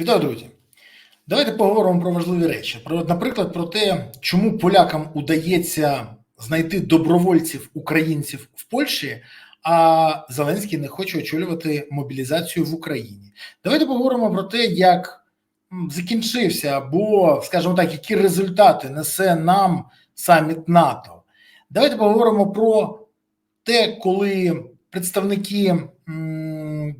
Вітаю, друзі. Давайте поговоримо про важливі речі. Про, наприклад, про те, чому полякам удається знайти добровольців українців в Польщі, а Зеленський не хоче очолювати мобілізацію в Україні. Давайте поговоримо про те, як закінчився, або, скажімо так, які результати несе нам саміт НАТО. Давайте поговоримо про те, коли представники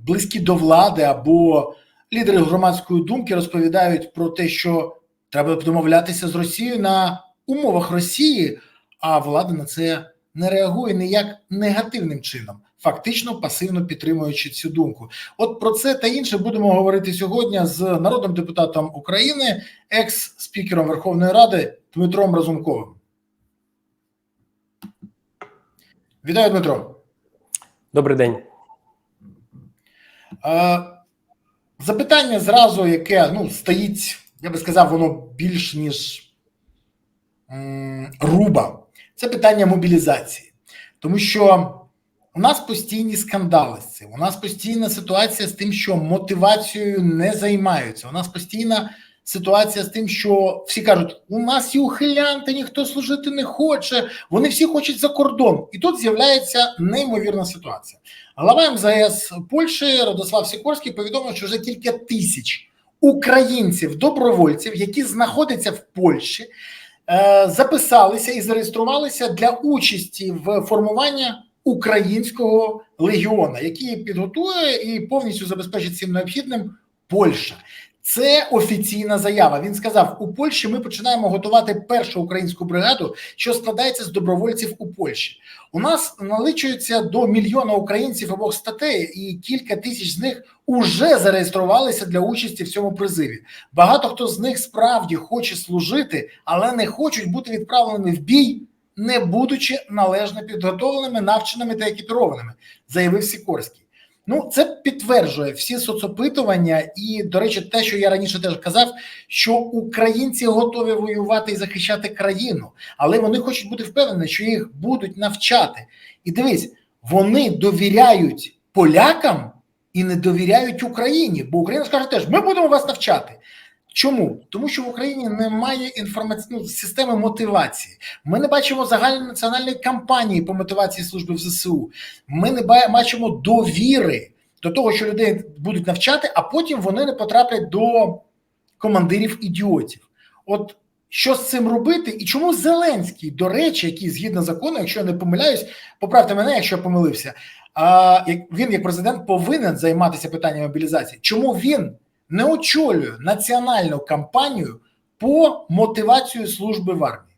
близькі до влади або лідери громадської думки розповідають про те, що треба домовлятися з Росією на умовах Росії, а влада на це не реагує ніяк негативним чином, фактично пасивно підтримуючи цю думку. От про це та інше будемо говорити сьогодні з народним депутатом України, екс-спікером Верховної Ради Дмитром Разумковим. Вітаю, Дмитро. Добрий день. Запитання зразу, яке ну, стоїть, я би сказав, воно більш ніж м, руба. Це питання мобілізації. Тому що у нас постійні скандали з цим. У нас постійна ситуація з тим, що мотивацією не займаються. У нас постійна ситуація з тим, що всі кажуть: у нас і ухилянти, ніхто служити не хоче, вони всі хочуть за кордон. І тут з'являється неймовірна ситуація. Глава МЗС Польщі Радослав Сікорський повідомив, що вже кілька тисяч українців, добровольців, які знаходяться в Польщі, е, записалися і зареєструвалися для участі в формуванні українського легіона, який підготує і повністю забезпечить цим необхідним Польща. Це офіційна заява. Він сказав: у Польщі ми починаємо готувати першу українську бригаду, що складається з добровольців у Польщі. У нас наличується до мільйона українців обох статей, і кілька тисяч з них уже зареєструвалися для участі в цьому призиві. Багато хто з них справді хоче служити, але не хочуть бути відправленими в бій, не будучи належно підготовленими, навченими та екіпірованими, заявив Сікорський. Ну, це підтверджує всі соцопитування, і, до речі, те, що я раніше теж казав, що українці готові воювати і захищати країну, але вони хочуть бути впевнені, що їх будуть навчати. І дивись, вони довіряють полякам і не довіряють Україні, бо Україна скаже теж: ми будемо вас навчати. Чому? Тому що в Україні немає інформаційної системи мотивації. Ми не бачимо загальнонаціональної кампанії по мотивації служби в ЗСУ. Ми не бачимо довіри до того, що людей будуть навчати, а потім вони не потраплять до командирів ідіотів. От що з цим робити, і чому Зеленський, до речі, який згідно закону, якщо я не помиляюсь, поправте мене, якщо я помилився. Він, як президент, повинен займатися питанням мобілізації. Чому він не очолює національну кампанію по мотивацію служби в армії?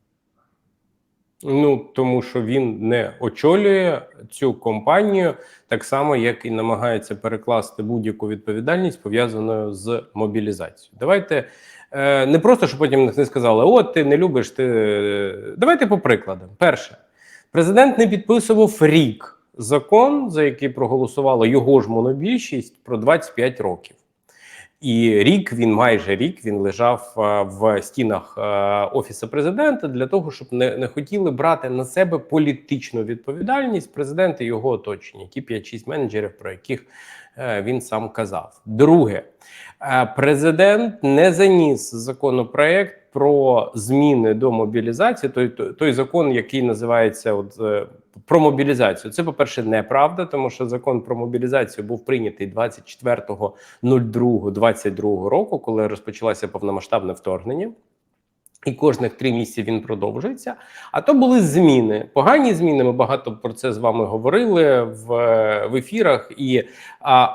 Ну тому що він не очолює цю компанію, так само як і намагається перекласти будь-яку відповідальність пов'язаною з мобілізацією. Давайте е, не просто щоб потім не сказали: от ти не любиш. Ти давайте по прикладам. Перше, президент не підписував рік закон, за який проголосувала його ж монобільшість про 25 років. І рік він майже рік він лежав е, в стінах е, офісу президента для того, щоб не, не хотіли брати на себе політичну відповідальність президента і його оточення, ті 5-6 менеджерів, про яких е, він сам казав. Друге, президент не заніс законопроект про зміни до мобілізації. Той, той, той закон, який називається от, про мобілізацію. Це, по-перше, неправда, тому що закон про мобілізацію був прийнятий 24.02.22 року, коли розпочалося повномасштабне вторгнення. І кожних три місяці він продовжується. А то були зміни, погані зміни. Ми багато про це з вами говорили в, в ефірах. І а,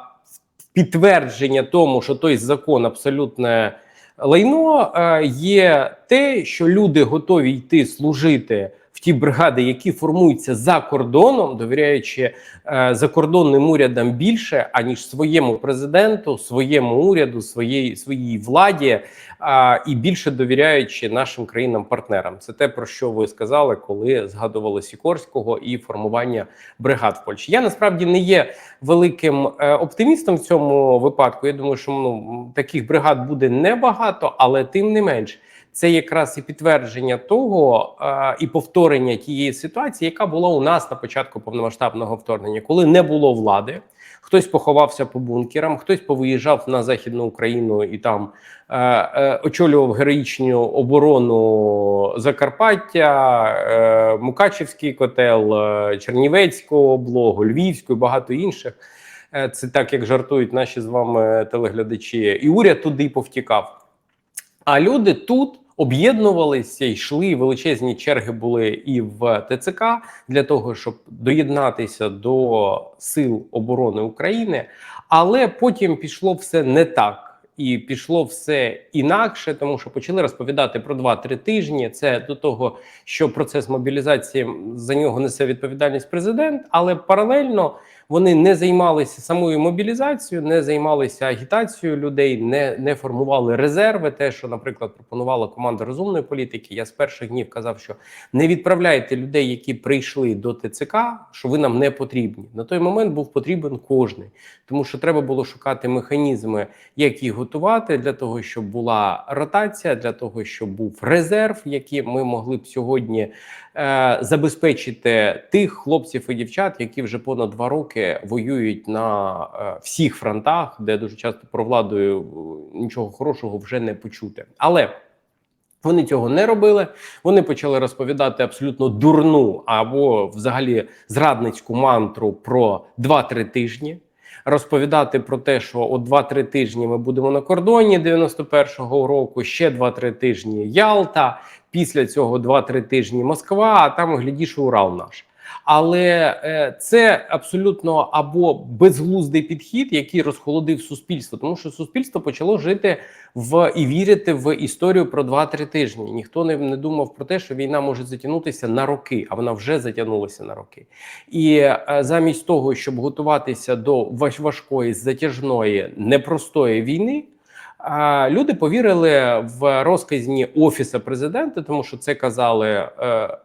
підтвердження тому, що той закон абсолютне лайно, е, є те, що люди готові йти служити ті бригади, які формуються за кордоном, довіряючи е, закордонним урядам більше, аніж своєму президенту, своєму уряду, своїй своїй владі, а, і більше довіряючи нашим країнам-партнерам. Це те, про що ви сказали, коли згадували Сікорського і формування бригад в Польщі. Я насправді не є великим е, оптимістом в цьому випадку. Я думаю, що ну таких бригад буде небагато, але тим не менш. Це якраз і підтвердження того і повторення тієї ситуації, яка була у нас на початку повномасштабного вторгнення, коли не було влади, Хтось поховався по бункерам, хтось повиїжджав на західну Україну і там е, е, очолював героїчну оборону Закарпаття, е, Мукачівський котел, е, Чернівецького облогу, Львівську багато інших. Е, Це так, як жартують наші з вами телеглядачі, і уряд туди повтікав. А люди тут об'єднувалися, йшли величезні черги були і в ТЦК для того, щоб доєднатися до сил оборони України. Але потім пішло все не так. І пішло все інакше, тому що почали розповідати про 2-3 тижні. Це до того, що процес мобілізації за нього несе відповідальність президент, але паралельно вони не займалися самою мобілізацією, не займалися агітацією людей, не, не формували резерви. Те, що, наприклад, пропонувала команда розумної політики. Я з перших днів казав, що не відправляйте людей, які прийшли до ТЦК, що ви нам не потрібні. На той момент був потрібен кожний, тому що треба було шукати механізми, як їх готувати для того, щоб була ротація, для того, щоб був резерв, який ми могли б сьогодні е, забезпечити тих хлопців і дівчат, які вже понад два роки воюють на е, всіх фронтах, де дуже часто про владою е, нічого хорошого вже не почути. Але вони цього не робили. Вони почали розповідати абсолютно дурну або взагалі зрадницьку мантру про 2-3 тижні. Розповідати про те, що от 2-3 тижні ми будемо на кордоні 91-го року, ще 2-3 тижні Ялта, після цього 2-3 тижні Москва, а там глядіш Урал наш. Але е, це абсолютно або безглуздий підхід, який розхолодив суспільство, тому що суспільство почало жити в і вірити в історію про 2-3 тижні. Ніхто не, не думав про те, що війна може затягнутися на роки, а вона вже затягнулася на роки. І е, замість того, щоб готуватися до важ- важкої, затяжної, непростої війни. Люди повірили в розказні офіса президента, тому що це казали е,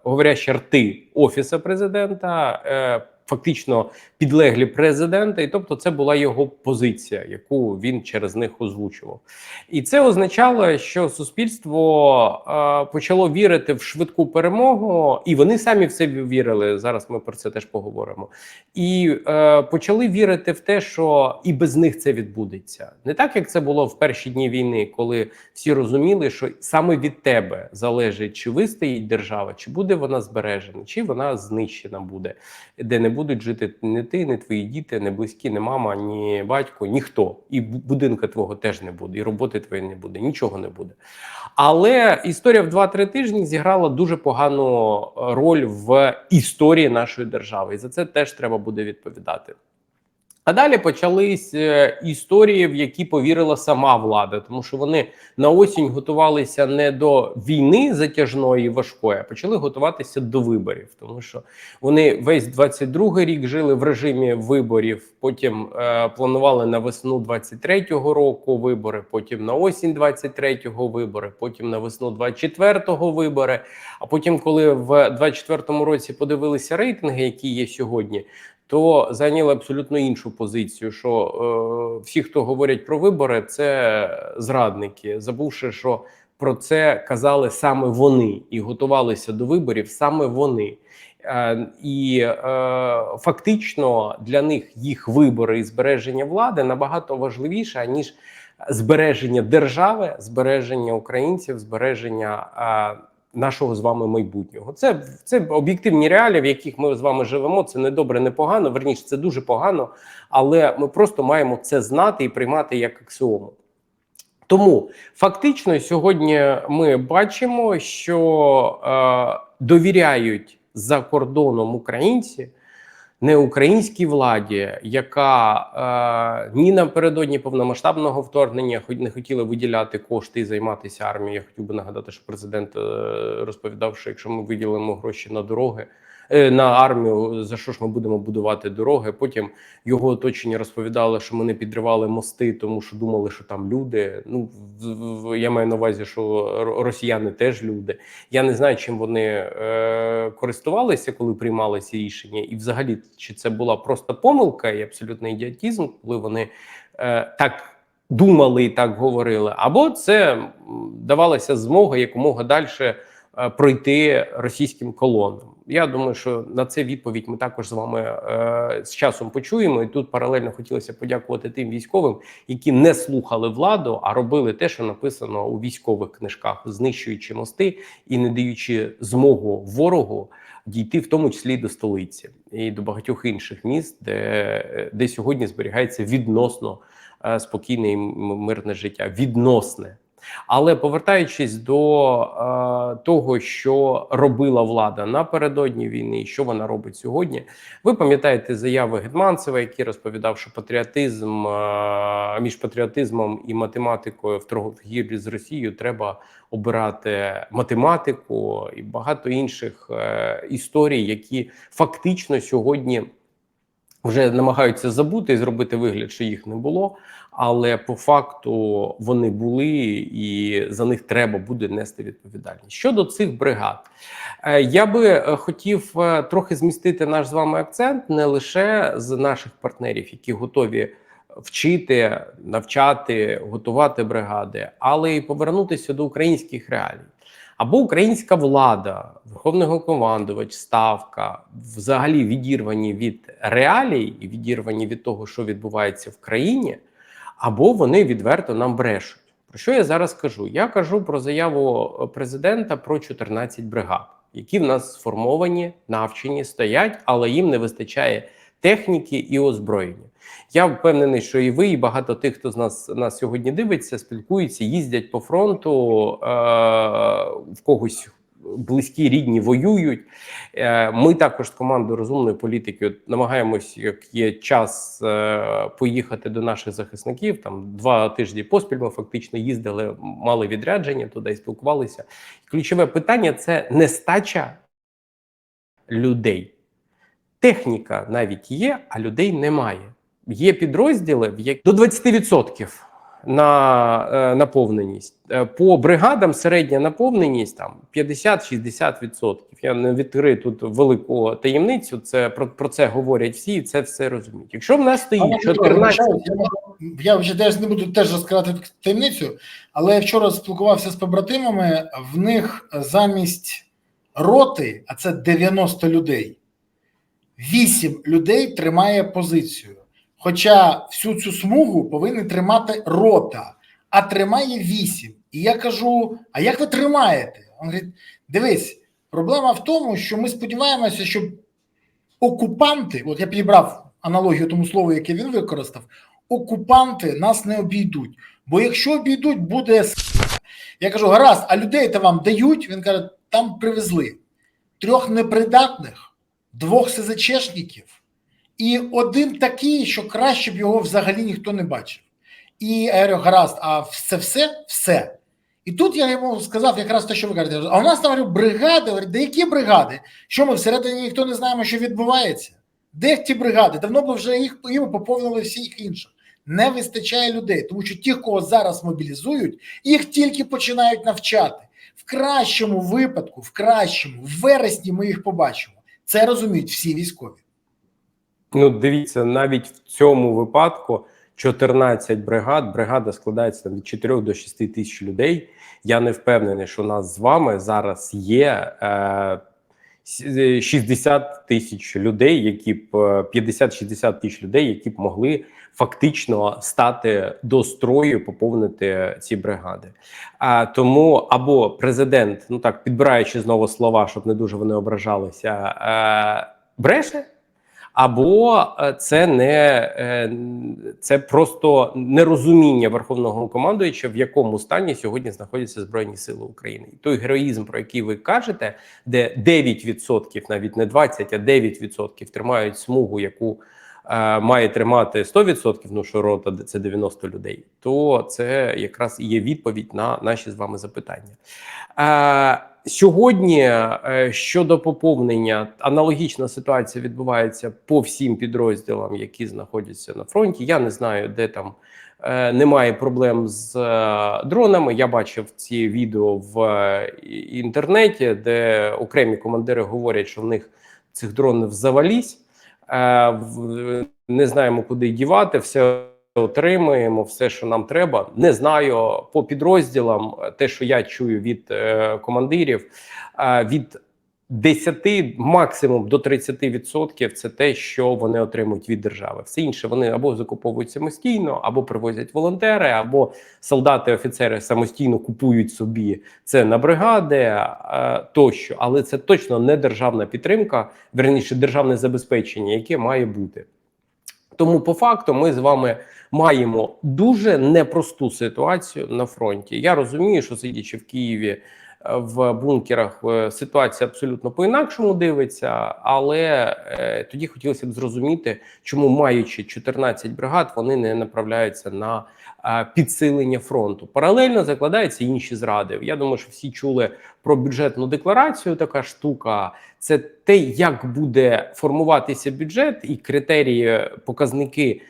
говорящі рти офіса президента, е, фактично підлеглі президента, і тобто це була його позиція, яку він через них озвучував. І це означало, що суспільство е, почало вірити в швидку перемогу, і вони самі в це вірили. Зараз ми про це теж поговоримо. І е, почали вірити в те, що і без них це відбудеться. Не так, як це було в перші дні війни, коли всі розуміли, що саме від тебе залежить, чи вистоїть держава, чи буде вона збережена, чи вона знищена буде, де не будуть жити не ти, не твої діти, не близькі, не мама, ні батько, ніхто. І бу- будинка твого теж не буде, і роботи твоєї не буде, нічого не буде. Але історія в 2-3 тижні зіграла дуже погану е, роль в історії нашої держави, і за це теж треба буде відповідати. А далі почались е, історії, в які повірила сама влада, тому що вони на осінь готувалися не до війни затяжної і важкої, а почали готуватися до виборів, тому що вони весь 22-й рік жили в режимі виборів. Потім е, планували на весну 23-го року вибори, потім на осінь 23-го вибори, потім на весну 24-го вибори. А потім, коли в 24-му році подивилися рейтинги, які є сьогодні, то зайняли абсолютно іншу позицію. Що е, всі, хто говорять про вибори, це зрадники, забувши, що про це казали саме вони і готувалися до виборів саме вони. Е, і е, фактично для них їх вибори і збереження влади набагато важливіше ніж збереження держави, збереження українців, збереження е, нашого з вами майбутнього. Це, це об'єктивні реалії, в яких ми з вами живемо. Це не добре, не погано. Верніше, це дуже погано, але ми просто маємо це знати і приймати як аксіому. Тому фактично сьогодні ми бачимо, що е, довіряють за кордоном українці не українській владі, яка е, ні напередодні повномасштабного вторгнення не хотіла виділяти кошти і займатися армією. Я хотів би нагадати, що президент е, розповідав, що якщо ми виділимо гроші на дороги. Е, На армію за що ж ми будемо будувати дороги? Потім його оточення розповідало, що ми не підривали мости, тому що думали, що там люди. Ну я маю на увазі, що росіяни теж люди. Я не знаю, чим вони е, користувалися, коли приймали ці рішення, і взагалі чи це була просто помилка і абсолютний ідіотізм, коли вони е, так думали і так говорили, або це давалася змога якомога далі пройти російським колонам. Я думаю, що на це відповідь ми також з вами е, з часом почуємо. І тут паралельно хотілося подякувати тим військовим, які не слухали владу, а робили те, що написано у військових книжках, знищуючи мости і не даючи змогу ворогу дійти, в тому числі до столиці і до багатьох інших міст, де, де сьогодні зберігається відносно е, спокійне і мирне життя. Відносне. Але повертаючись до е, того, що робила влада напередодні війни, і що вона робить сьогодні, ви пам'ятаєте заяви Гетманцева, який розповідав, що патріотизм е, між патріотизмом і математикою в торгівлі з Росією треба обирати математику і багато інших е, історій, які фактично сьогодні вже намагаються забути і зробити вигляд, що їх не було. Але по факту вони були, і за них треба буде нести відповідальність. Щодо цих бригад, е, я би е, хотів е, трохи змістити наш з вами акцент не лише з наших партнерів, які готові вчити, навчати, готувати бригади, але й повернутися до українських реалій. Або українська влада, верховний командувач, ставка взагалі відірвані від реалій і відірвані від того, що відбувається в країні, або вони відверто нам брешуть. Про що я зараз кажу? Я кажу про заяву президента про 14 бригад, які в нас сформовані, навчені, стоять, але їм не вистачає техніки і озброєння. Я впевнений, що і ви, і багато тих, хто з нас нас сьогодні дивиться, спілкуються, їздять по фронту, е- в когось близькі рідні воюють. Е, Ми також з командою розумної політики намагаємось, як є час, е, поїхати до наших захисників. Там два тижні поспіль ми фактично їздили, мали відрядження туди і спілкувалися. Ключове питання це нестача людей. Техніка навіть є, а людей немає. Є підрозділи в як до 20% на е, наповненість. Е, По бригадам середня наповненість там 50-60%. Я не відкрию тут велику таємницю. Це про, про це говорять всі, і це все розуміють. Якщо в нас стоїть 14... Я, я вже теж не буду теж розкривати таємницю, але я вчора спілкувався з побратимами. В них замість роти, а це 90 людей, 8 людей тримає позицію. Хоча всю цю смугу повинен тримати рота, а тримає 8. І я кажу: а як ви тримаєте? Він говорить: дивись, проблема в тому, що ми сподіваємося, що окупанти, от я підібрав аналогію тому слову, яке він використав, окупанти нас не обійдуть. Бо якщо обійдуть, буде. Я кажу, гаразд, а людей то вам дають. Він каже, там привезли трьох непридатних, двох СЗЧшників і один такий, що краще б його взагалі ніхто не бачив. І я говорю, гаразд, а це все? Все. І тут я йому сказав якраз те, що ви кажете. А у нас там говорю, бригади, говорю, де які бригади? Що ми всередині ніхто не знаємо, що відбувається? Де ті бригади? Давно б вже їх їм поповнили всіх інших. Не вистачає людей, тому що ті, кого зараз мобілізують, їх тільки починають навчати. В кращому випадку, в кращому, в вересні ми їх побачимо. Це розуміють всі військові. Ну, дивіться, навіть в цьому випадку 14 бригад. Бригада складається там, від 4 до 6 тисяч людей. Я не впевнений, що у нас з вами зараз є е, 60 тисяч людей, які б е, 50-60 тисяч людей, які б могли фактично стати до строю, поповнити ці бригади. А тому або президент, ну так підбираючи знову слова, щоб не дуже вони ображалися, е, бреше. Або е, це не е, це просто нерозуміння верховного командуюча, в якому стані сьогодні знаходяться збройні сили України, і той героїзм, про який ви кажете, де 9%, навіть не 20%, а 9% тримають смугу, яку має тримати 100%, ну що рота це 90 людей, то це якраз і є відповідь на наші з вами запитання. Е, Сьогодні е, щодо поповнення аналогічна ситуація відбувається по всім підрозділам, які знаходяться на фронті. Я не знаю, де там е, немає проблем з е, дронами. Я бачив ці відео в е, інтернеті, де окремі командири говорять, що в них цих дронів завались. Е, не знаємо, куди дівати. Все отримаємо, все, що нам треба. Не знаю по підрозділам, те, що я чую від е, командирів, е, від 10, максимум до 30% це те, що вони отримують від держави. Все інше вони або закуповують самостійно, або привозять волонтери, або солдати, офіцери самостійно купують собі це на бригади е, тощо. Але це точно не державна підтримка, верніше державне забезпечення, яке має бути. Тому, по факту, ми з вами маємо дуже непросту ситуацію на фронті. Я розумію, що сидячи в Києві в бункерах, ситуація абсолютно по-інакшому дивиться, але е, тоді хотілося б зрозуміти, чому маючи 14 бригад, вони не направляються на е, підсилення фронту. Паралельно закладаються інші зради. Я думаю, що всі чули про бюджетну декларацію. Така штука. Це те, як буде формуватися бюджет і критерії, показники,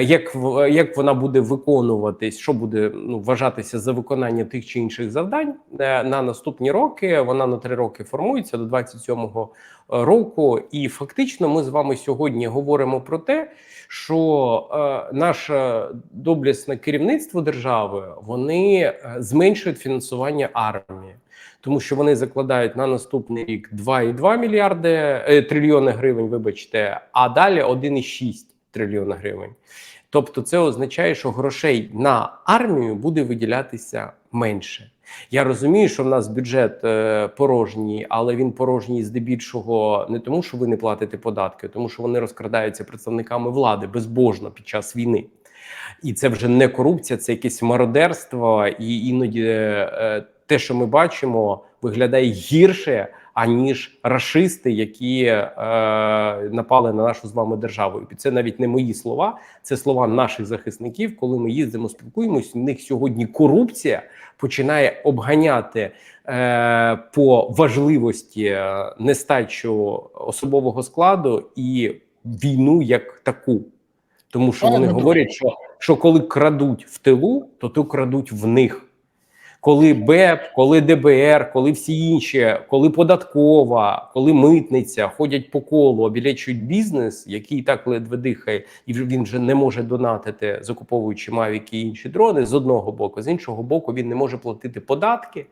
як в- як вона буде виконуватись, що буде ну, вважатися за виконання тих чи інших завдань е, на наступні роки. Вона на три роки формується до 27-го року. І фактично, ми з вами сьогодні говоримо про те, що е, наше доблесне керівництво держави вони е, зменшують фінансування армії тому що вони закладають на наступний рік 2,2 мільярди е, трильйони гривень. Вибачте, а далі 1,6 трильйона гривень. Тобто, це означає, що грошей на армію буде виділятися менше. Я розумію, що в нас бюджет е, порожній, але він порожній здебільшого не тому, що ви не платите податки, а тому що вони розкрадаються представниками влади безбожно під час війни. І це вже не корупція, це якесь мародерство, і іноді е, те, що ми бачимо, виглядає гірше аніж рашисти, які е, напали на нашу з вами державу. І це навіть не мої слова, це слова наших захисників. Коли ми їздимо, спілкуємось, у них сьогодні корупція починає обганяти е, по важливості е, нестачу особового складу і війну як таку. Тому що вони говорять, що, що коли крадуть в тилу, то то крадуть в них. Коли БЕП, коли ДБР, коли всі інші, коли податкова, коли митниця ходять по колу, обілечують бізнес, який так ледве дихає, і він вже не може донатити, закуповуючи мавіки і інші дрони з одного боку, з іншого боку, він не може платити податки,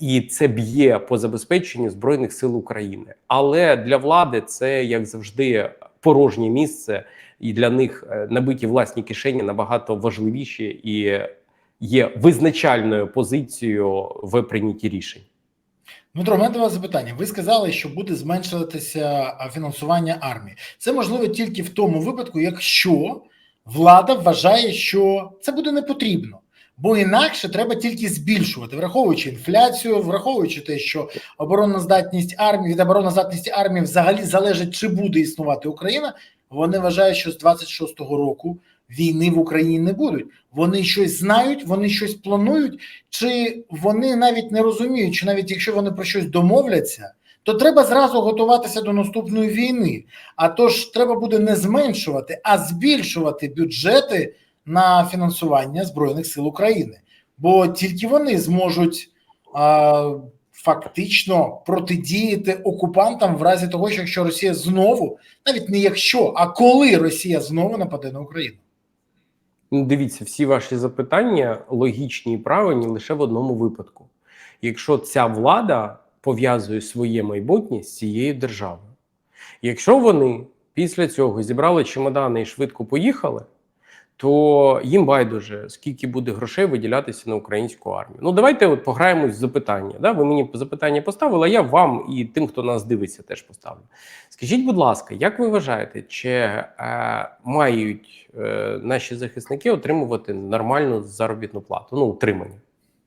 і це б'є по забезпеченню збройних сил України. Але для влади це як завжди порожнє місце, і для них е, набиті власні кишені набагато важливіші і є визначальною позицією в прийнятті рішень. Дмитро, у мене до вас запитання. Ви сказали, що буде зменшуватися фінансування армії. Це можливо тільки в тому випадку, якщо влада вважає, що це буде не потрібно. Бо інакше треба тільки збільшувати, враховуючи інфляцію, враховуючи те, що оборонна здатність армії від обороноздатності армії взагалі залежить, чи буде існувати Україна. Вони вважають, що з 26-го року війни в Україні не будуть. Вони щось знають, вони щось планують, чи вони навіть не розуміють, що навіть якщо вони про щось домовляться, то треба зразу готуватися до наступної війни. А то ж треба буде не зменшувати, а збільшувати бюджети на фінансування Збройних сил України, бо тільки вони зможуть а, фактично протидіяти окупантам в разі того, що якщо Росія знову, навіть не якщо, а коли Росія знову нападе на Україну. Дивіться, всі ваші запитання логічні і правильні лише в одному випадку. Якщо ця влада пов'язує своє майбутнє з цією державою, якщо вони після цього зібрали чемодани і швидко поїхали, то їм байдуже, скільки буде грошей виділятися на українську армію. Ну давайте от пограємось в запитання. Да? Ви мені запитання поставили, а я вам і тим, хто нас дивиться, теж поставлю. Скажіть, будь ласка, як ви вважаєте, чи е, мають е, наші захисники отримувати нормальну заробітну плату? Ну, утримання?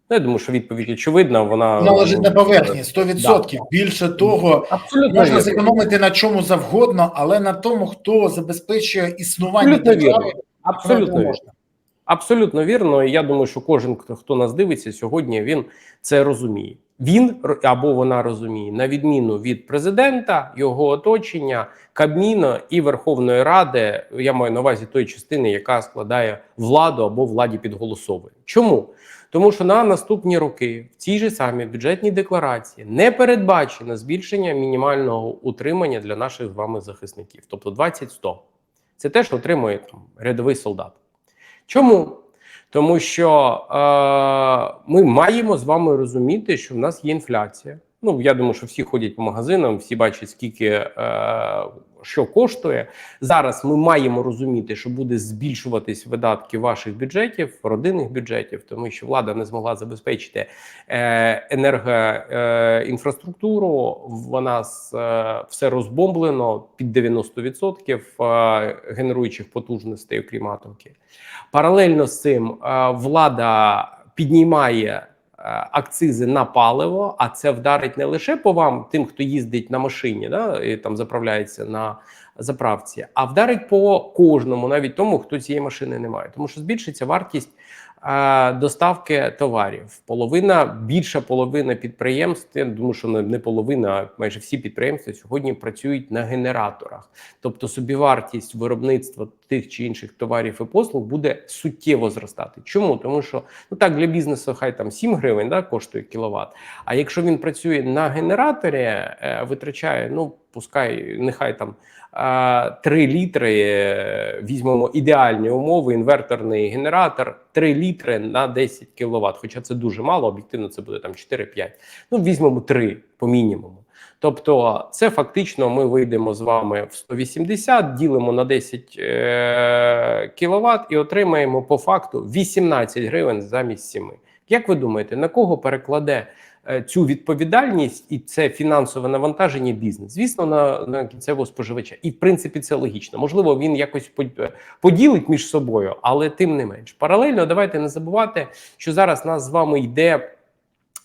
Ну, я думаю, що відповідь очевидна. Вона Вона лежить на поверхні 100%. Більше того, Абсолютно можна вірно. зекономити на чому завгодно, але на тому, хто забезпечує існування держави. Абсолютно вірно. можна. Абсолютно вірно. І я думаю, що кожен, хто- хто нас дивиться сьогодні, він це розуміє. Він або вона розуміє, на відміну від президента, його оточення, Кабміна і Верховної Ради. Я маю на увазі тої частини, яка складає владу або владі підголосовує. Чому? Тому що на наступні роки в цій же самій бюджетній декларації не передбачено збільшення мінімального утримання для наших з вами захисників, тобто 20-100. Це теж отримує там рядовий солдат. Чому? Тому що е, ми маємо з вами розуміти, що в нас є інфляція. Ну я думаю, що всі ходять по магазинам, всі бачать, скільки е, що коштує. Зараз ми маємо розуміти, що буде збільшуватись видатки ваших бюджетів, родинних бюджетів, тому що влада не змогла забезпечити е, енергоінфраструктуру. Вона з, е, все розбомблено під 90% е, генеруючих потужностей, окрім атомки. Паралельно з цим е, влада піднімає е, акцизи на паливо, а це вдарить не лише по вам, тим, хто їздить на машині, да, і там заправляється на заправці, а вдарить по кожному, навіть тому, хто цієї машини не має. Тому що збільшиться вартість е, доставки товарів. Половина, більша половина підприємств, я думаю, що не, половина, а майже всі підприємства сьогодні працюють на генераторах. Тобто собівартість виробництва тих чи інших товарів і послуг буде суттєво зростати. Чому? Тому що ну так для бізнесу хай там 7 гривень да, коштує кіловат. А якщо він працює на генераторі, е, витрачає, ну пускай нехай там. Е, 3 літри е, візьмемо ідеальні умови, інверторний генератор 3 літри на 10 кВт. Хоча це дуже мало, об'єктивно це буде там 4-5. Ну візьмемо 3 по мінімуму. Тобто, це фактично ми вийдемо з вами в 180, ділимо на 10 е- кВт і отримаємо по факту 18 гривень замість 7. Як ви думаєте, на кого перекладе цю відповідальність і це фінансове навантаження бізнес? Звісно, на, на кінцевого споживача. І в принципі це логічно. Можливо, він якось под- поділить між собою, але тим не менш. Паралельно давайте не забувати, що зараз нас з вами йде е,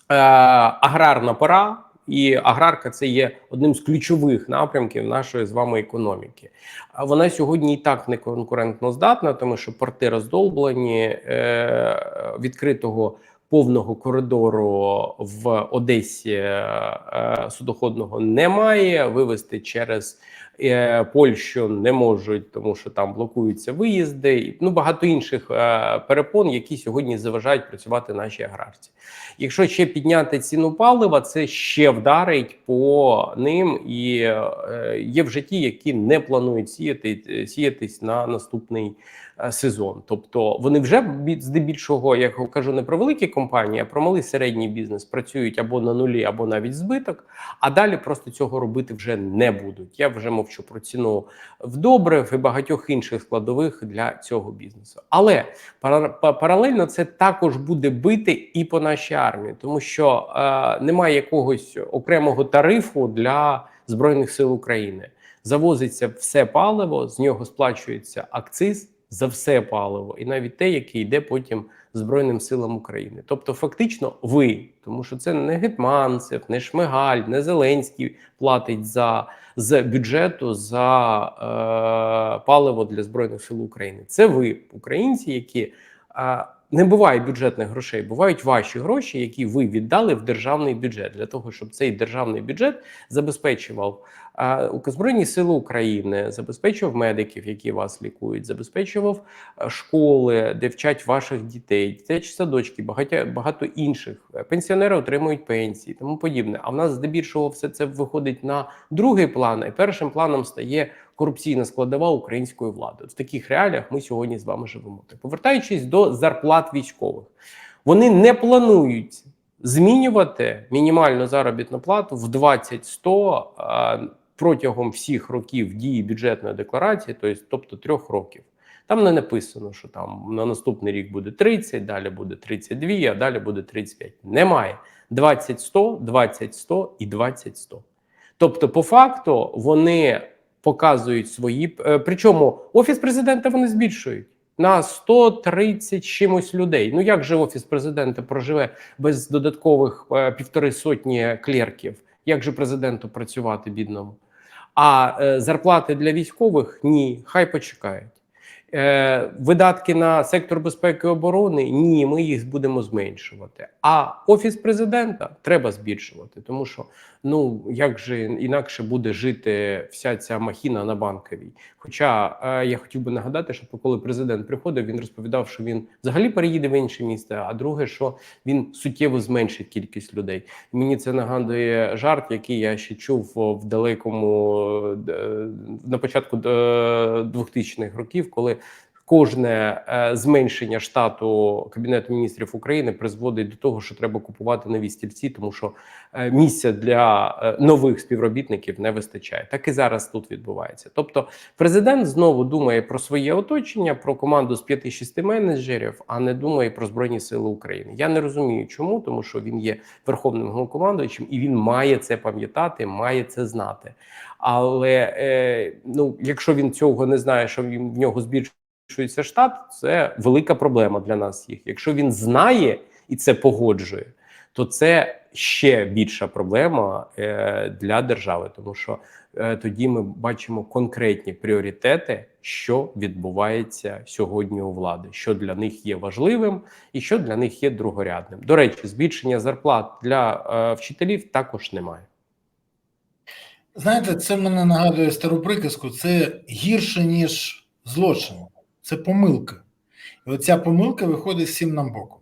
аграрна пора. І аграрка це є одним з ключових напрямків нашої з вами економіки. А вона сьогодні і так не конкурентно здатна, тому що порти роздолблені е, відкритого повного коридору в Одесі е, судоходного немає. Вивести через е, Польщу не можуть, тому що там блокуються виїзди. Ну багато інших е, перепон, які сьогодні заважають працювати нашій аграрці. Якщо ще підняти ціну палива, це ще вдарить по ним і є в житті, які не планують сіяти сіятись на наступний сезон. Тобто вони вже здебільшого, як я кажу, не про великі компанії, а про малий середній бізнес працюють або на нулі, або навіть збиток. А далі просто цього робити вже не будуть. Я вже мовчу про ціну вдобрив і багатьох інших складових для цього бізнесу. Але паралельно це також буде бити і по нашій армії, тому що е, немає якогось окремого тарифу для збройних сил України. Завозиться все паливо, з нього сплачується акциз за все паливо, і навіть те, яке йде потім Збройним силам України. Тобто, фактично, ви, тому що це не Гетманцев, не Шмигаль, не Зеленський платить за з бюджету за е, паливо для збройних сил України. Це ви, українці, які е, не буває бюджетних грошей, бувають ваші гроші, які ви віддали в державний бюджет для того, щоб цей державний бюджет забезпечував у- Збройні Сили України, забезпечував медиків, які вас лікують, забезпечував е, школи, де вчать ваших дітей, дитячі садочки, багато, багато інших. Е, Пенсіонери отримують пенсії, тому подібне. А в нас здебільшого все це виходить на другий план, і першим планом стає корупційна складова української влади. В таких реаліях ми сьогодні з вами живемо. Так, повертаючись до зарплат військових, вони не планують змінювати мінімальну заробітну плату в 20-100 протягом всіх років дії бюджетної декларації, тобто трьох років. Там не написано, що там на наступний рік буде 30, далі буде 32, а далі буде 35. Немає 20-100, 20-100 і 20-100. Тобто, по факту, вони показують свої. е, Причому офіс президента вони збільшують на 130 чимось людей. Ну як же офіс президента проживе без додаткових е, півтори сотні клерків? Як же президенту працювати бідному? А е, зарплати для військових ні, хай почекають. Е, видатки на сектор безпеки і оборони ні, ми їх будемо зменшувати. А офіс президента треба збільшувати, тому що ну як же інакше буде жити вся ця махіна на банковій. Хоча е, я хотів би нагадати, що коли президент приходив, він розповідав, що він взагалі переїде в інше місто. А друге, що він суттєво зменшить кількість людей. Мені це нагадує жарт, який я ще чув в далекому е, на початку е, 2000-х років, коли кожне е, зменшення штату Кабінету міністрів України призводить до того, що треба купувати нові стільці, тому що е, місця для е, нових співробітників не вистачає. Так і зараз тут відбувається. Тобто, президент знову думає про своє оточення, про команду з 5-6 менеджерів, а не думає про збройні сили України. Я не розумію, чому, тому що він є верховним головнокомандуючим, і він має це пам'ятати, має це знати. Але е, ну, якщо він цього не знає, що він в нього збільшується штат, це велика проблема для нас всіх. Якщо він знає і це погоджує, то це ще більша проблема е, для держави, тому що е, тоді ми бачимо конкретні пріоритети, що відбувається сьогодні у влади, що для них є важливим і що для них є другорядним. До речі, збільшення зарплат для е, вчителів також немає. Знаєте, це мене нагадує стару приказку: це гірше, ніж злочин, це помилка. І оця помилка виходить всім нам боком.